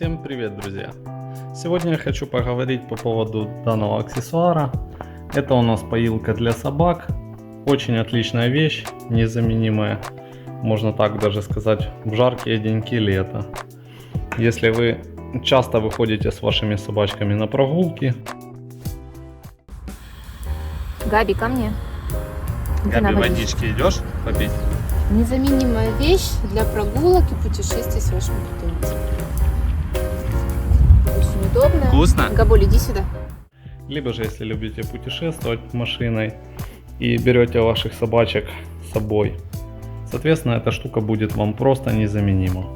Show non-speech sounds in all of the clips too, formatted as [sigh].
Всем привет, друзья! Сегодня я хочу поговорить по поводу данного аксессуара. Это у нас поилка для собак. Очень отличная вещь, незаменимая, можно так даже сказать, в жаркие деньки лета. Если вы часто выходите с вашими собачками на прогулки, Габи, ко мне. Иди на водичку. идешь попить? Незаменимая вещь для прогулок и путешествий с вашим питомцем. Удобно. Вкусно? Габуль, иди сюда. Либо же, если любите путешествовать машиной и берете ваших собачек с собой, соответственно, эта штука будет вам просто незаменима.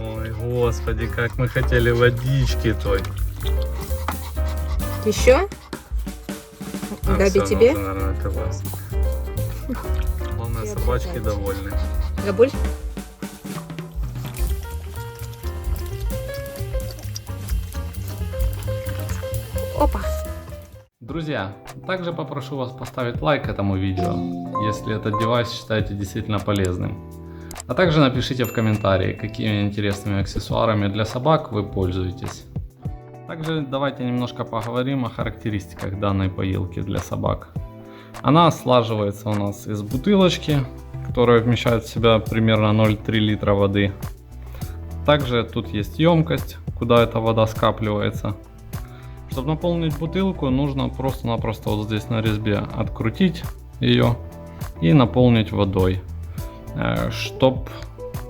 Ой, господи, как мы хотели водички той. Еще? А Габи, тебе? ну, наверное, это вас. [laughs] Главное, собачки довольны. Габуль? Опа. Друзья, также попрошу вас поставить лайк этому видео, если этот девайс считаете действительно полезным. А также напишите в комментарии, какими интересными аксессуарами для собак вы пользуетесь. Также давайте немножко поговорим о характеристиках данной поилки для собак. Она слаживается у нас из бутылочки, которая вмещает в себя примерно 0,3 литра воды. Также тут есть емкость, куда эта вода скапливается. Чтобы наполнить бутылку, нужно просто-напросто вот здесь на резьбе открутить ее и наполнить водой. Чтобы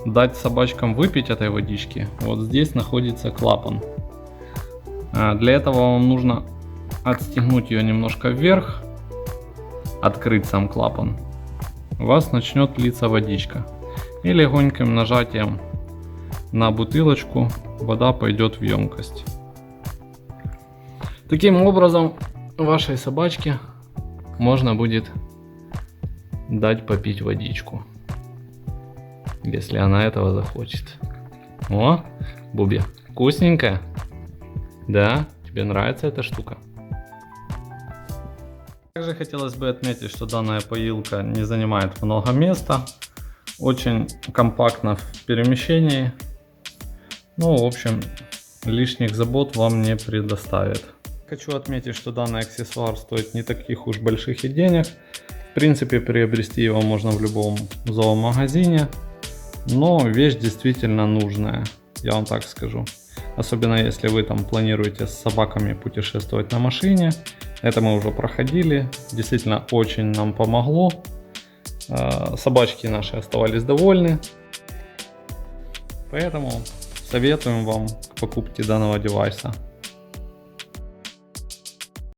дать собачкам выпить этой водички, вот здесь находится клапан. Э, Для этого вам нужно отстегнуть ее немножко вверх, открыть сам клапан. У вас начнет литься водичка. И легоньким нажатием на бутылочку вода пойдет в емкость. Таким образом, вашей собачке можно будет дать попить водичку, если она этого захочет. О, Буби, вкусненькая? Да? Тебе нравится эта штука? Также хотелось бы отметить, что данная поилка не занимает много места, очень компактна в перемещении. Ну, в общем, лишних забот вам не предоставит. Хочу отметить, что данный аксессуар стоит не таких уж больших и денег. В принципе, приобрести его можно в любом зоомагазине. Но вещь действительно нужная, я вам так скажу. Особенно если вы там планируете с собаками путешествовать на машине. Это мы уже проходили. Действительно очень нам помогло. Э, Собачки наши оставались довольны. Поэтому советуем вам к покупке данного девайса.